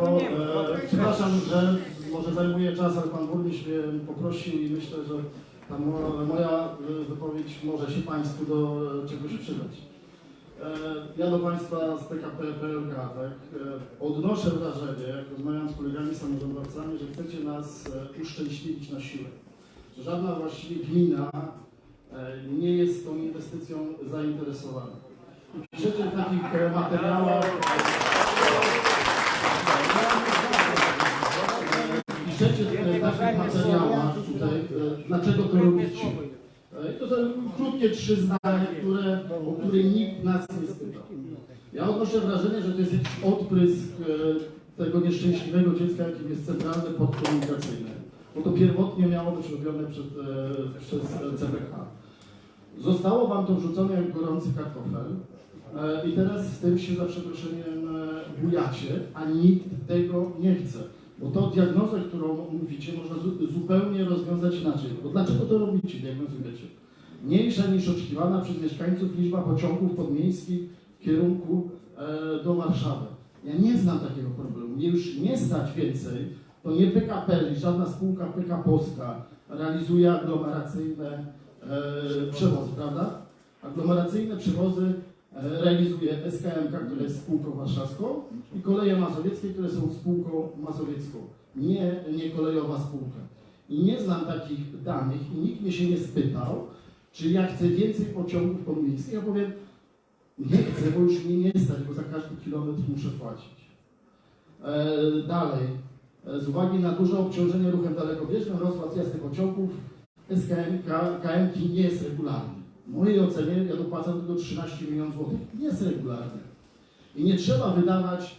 Państwo, e, przepraszam, że może zajmuje czas, ale Pan Burmistrz mnie poprosił i myślę, że ta mo- moja e, wypowiedź może się Państwu do e, czegoś przydać. E, Ja do Państwa z PKP PLK, tak, odnoszę wrażenie, jak rozmawiam z kolegami samorządowcami, że chcecie nas uszczęśliwić na siłę. Żadna właściwie gmina nie jest tą inwestycją zainteresowana. Piszecie w takich materiałach, piszecie w takich materiałach tutaj, e, dlaczego to robicie. E, To są krótkie trzy zdania, które, o które nikt nas nie spytał. Ja odnoszę wrażenie, że to jest jakiś odprysk e, tego nieszczęśliwego dziecka, jakim jest centralny port komunikacyjny. Bo to pierwotnie miało być robione przed, przez CPK. Zostało wam to wrzucone jak gorący kartofel i teraz z tym się za przeproszeniem bujacie, a nikt tego nie chce. Bo to diagnozę, którą mówicie, można zu- zupełnie rozwiązać inaczej. Bo dlaczego to robicie, diagnozujecie? Mniejsza niż oczekiwana przez mieszkańców liczba pociągów podmiejskich w kierunku e, do Warszawy. Ja nie znam takiego problemu. Mnie już nie stać więcej. To nie PKP, żadna spółka PK Polska realizuje aglomeracyjne e, przewozy, prawda? Aglomeracyjne przewozy realizuje SKMK, która jest spółką warszawską i Koleje Mazowieckie, które są spółką mazowiecką. Nie, nie kolejowa spółka. I nie znam takich danych i nikt mnie się nie spytał, czy ja chcę więcej pociągów podmiejskich. Ja powiem, nie chcę, bo już mnie nie stać, bo za każdy kilometr muszę płacić. E, dalej, e, z uwagi na duże obciążenie ruchem dalekobieżnym, rozkład jazdy pociągów SKM, KMK nie jest regularny. W mojej ocenie ja dopłacam tylko 13 milionów złotych. Jest regularny. I nie trzeba wydawać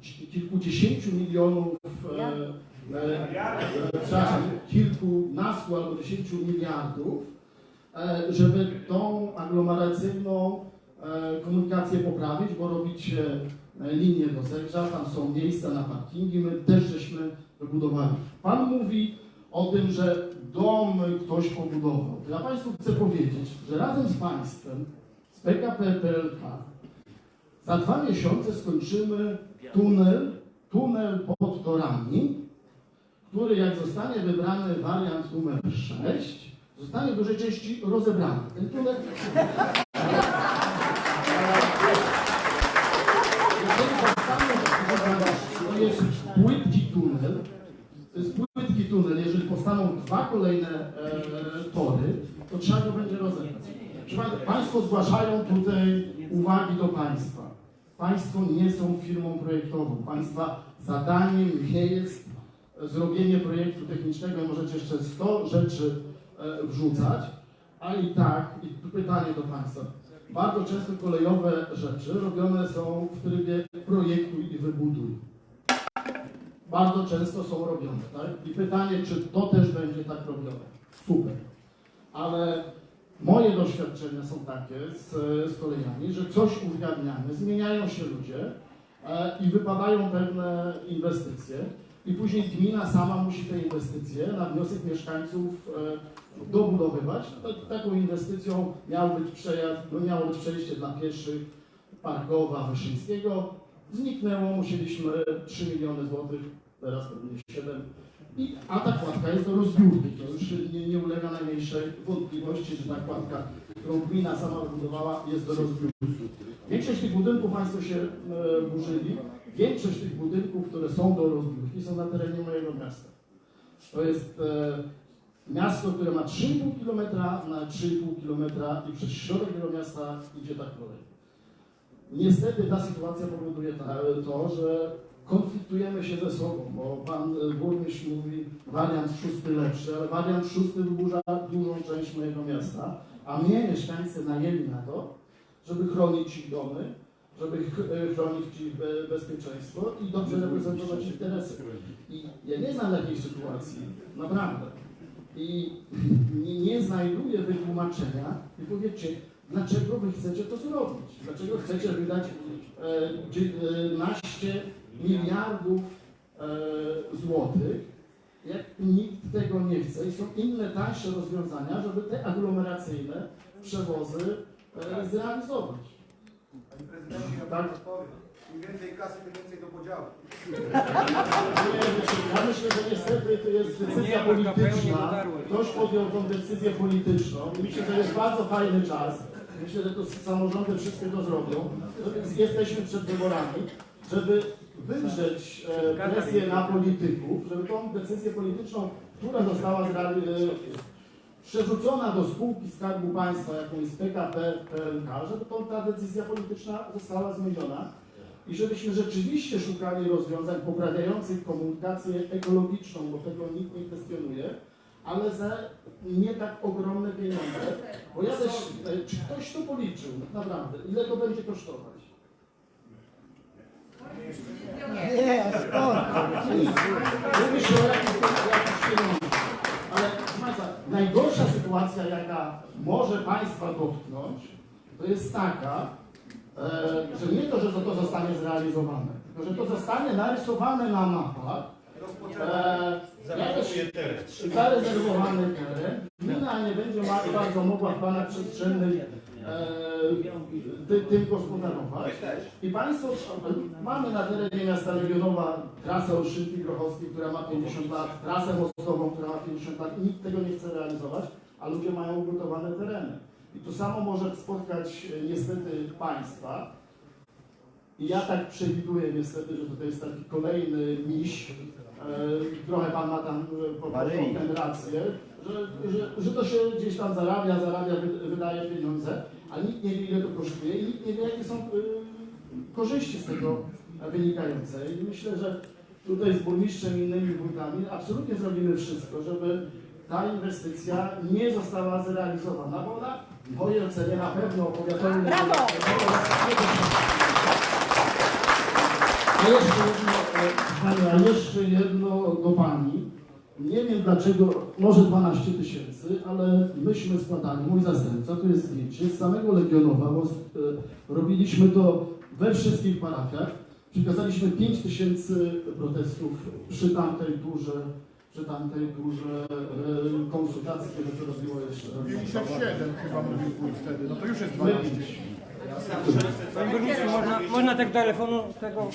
ci- kilkudziesięciu milionów, e, e, e, przepraszam, kilkunastu albo dziesięciu miliardów, e, żeby tą aglomeracyjną e, komunikację poprawić, bo robicie linię do Zegrza, tam są miejsca na parkingi, my też żeśmy wybudowali. Pan mówi o tym, że dom ktoś pobudował. To Ja Państwu chcę powiedzieć, że razem z Państwem, z PKP PLK, za dwa miesiące skończymy tunel, tunel pod torami, który jak zostanie wybrany wariant numer 6, zostanie w dużej części rozebrany. Ten tunel... kolejne e, tory, to trzeba go będzie rozebrać. Państwo zgłaszają tutaj uwagi do Państwa. Państwo nie są firmą projektową. Państwa zadaniem nie jest e, zrobienie projektu technicznego, możecie jeszcze 100 rzeczy e, wrzucać, a i tak, i pytanie do Państwa. Bardzo często kolejowe rzeczy robione są w trybie projektuj i wybuduj. Bardzo często są robione, tak? I pytanie, czy to też będzie tak robione. Super. Ale moje doświadczenia są takie z, z kolejami, że coś uzgadniamy, zmieniają się ludzie e, i wypadają pewne inwestycje i później gmina sama musi te inwestycje na wniosek mieszkańców e, dobudowywać. No, to- taką inwestycją miał być przejazd, no, miało być przejście dla pieszych Parkowa Wyszyńskiego. Zniknęło, musieliśmy 3 miliony złotych, teraz pewnie 7. I, a ta kładka jest do rozbiórki, to już nie, nie ulega najmniejszej wątpliwości, że ta kładka, którą gmina sama wybudowała, jest do rozbiórki. Większość tych budynków Państwo się e, burzyli. Większość tych budynków, które są do rozbiórki, są na terenie mojego miasta. To jest e, miasto, które ma 3,5 km na 3,5 km i przez środek tego miasta idzie ta kolej. Niestety ta sytuacja powoduje ta, to, że konfliktujemy się ze sobą, bo pan e, burmistrz mówi wariant szósty lepszy, ale wariant szósty wyburza dużą część mojego miasta, a mnie mieszkańcy najęli na to, żeby chronić ich domy, żeby e, chronić ich be- bezpieczeństwo i dobrze reprezentować interesy. I ja nie znam takiej sytuacji, naprawdę. I nie, nie znajduję wytłumaczenia i powiedzcie, dlaczego wy chcecie to zrobić? Dlaczego chcecie wydać e, e, miliardów e, złotych, jak nikt tego nie chce i są inne tańsze rozwiązania, żeby te aglomeracyjne przewozy e, zrealizować. Panie prezydencie, ja Tak. Im więcej kasy, tym więcej do podziału. Ja myślę, że niestety to jest decyzja polityczna. Ktoś podjął tą decyzję polityczną myślę, że jest bardzo fajny czas. Myślę, że to samorządy wszystkie to zrobią. Więc Jesteśmy przed wyborami, żeby wywrzeć e, presję na polityków, żeby tą decyzję polityczną, która została e, przerzucona do spółki Skarbu Państwa, jaką jest PKP, PLK, żeby ta decyzja polityczna została zmieniona i żebyśmy rzeczywiście szukali rozwiązań poprawiających komunikację ekologiczną, bo tego nikt nie kwestionuje, ale za nie tak ogromne pieniądze. Bo ja też, e, czy ktoś to policzył naprawdę, ile to będzie kosztować? Mówi się o jakichś pieniądzach. Ale proszę Państwa, najgorsza sytuacja, jaka może Państwa dotknąć, to jest taka, e, że nie to, że to zostanie zrealizowane, tylko że to zostanie narysowane na mapach, e, zarezerwowany teren, gmina nie będzie bardzo mogła w planach przestrzennych e, ty, tym gospodarować. I Państwo, mamy na terenie miasta Legionowa trasę Olszynki Grochowskiej, która ma 50 lat, trasę mostową, która ma 50 lat i nikt tego nie chce realizować, a ludzie mają ugotowane tereny. I to samo może spotkać e, niestety Państwa. I ja tak przewiduję niestety, że to jest taki kolejny miś. E, trochę Pan ma tam e, rację, że, że, że to się gdzieś tam zarabia, zarabia, wy, wydaje pieniądze, a nikt nie wie ile to kosztuje i nikt nie wie jakie są e, korzyści z tego wynikające. I myślę, że tutaj z burmistrzem i innymi wójtami absolutnie zrobimy wszystko, żeby ta inwestycja nie została zrealizowana, bo ona w mojej ocenie na pewno powiatowy Brawo! a jeszcze jedno, e, a jeszcze jedno do Pani. Nie wiem dlaczego, może 12 tysięcy, ale myśmy składali, mój zastępca, tu jest zdjęcie, z samego Legionowa, bo e, robiliśmy to we wszystkich parafiach. Przekazaliśmy 5 tysięcy protestów przy tamtej turze, przy tamtej turze e, konsultacji, kiedy to robiło jeszcze. 57 chyba mówił wtedy, no to już jest My 12. pięć. Panie burmistrzu, można, można tego telefonu, tego...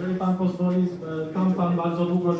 Jeżeli pan pozwoli, e, tam pan bardzo długo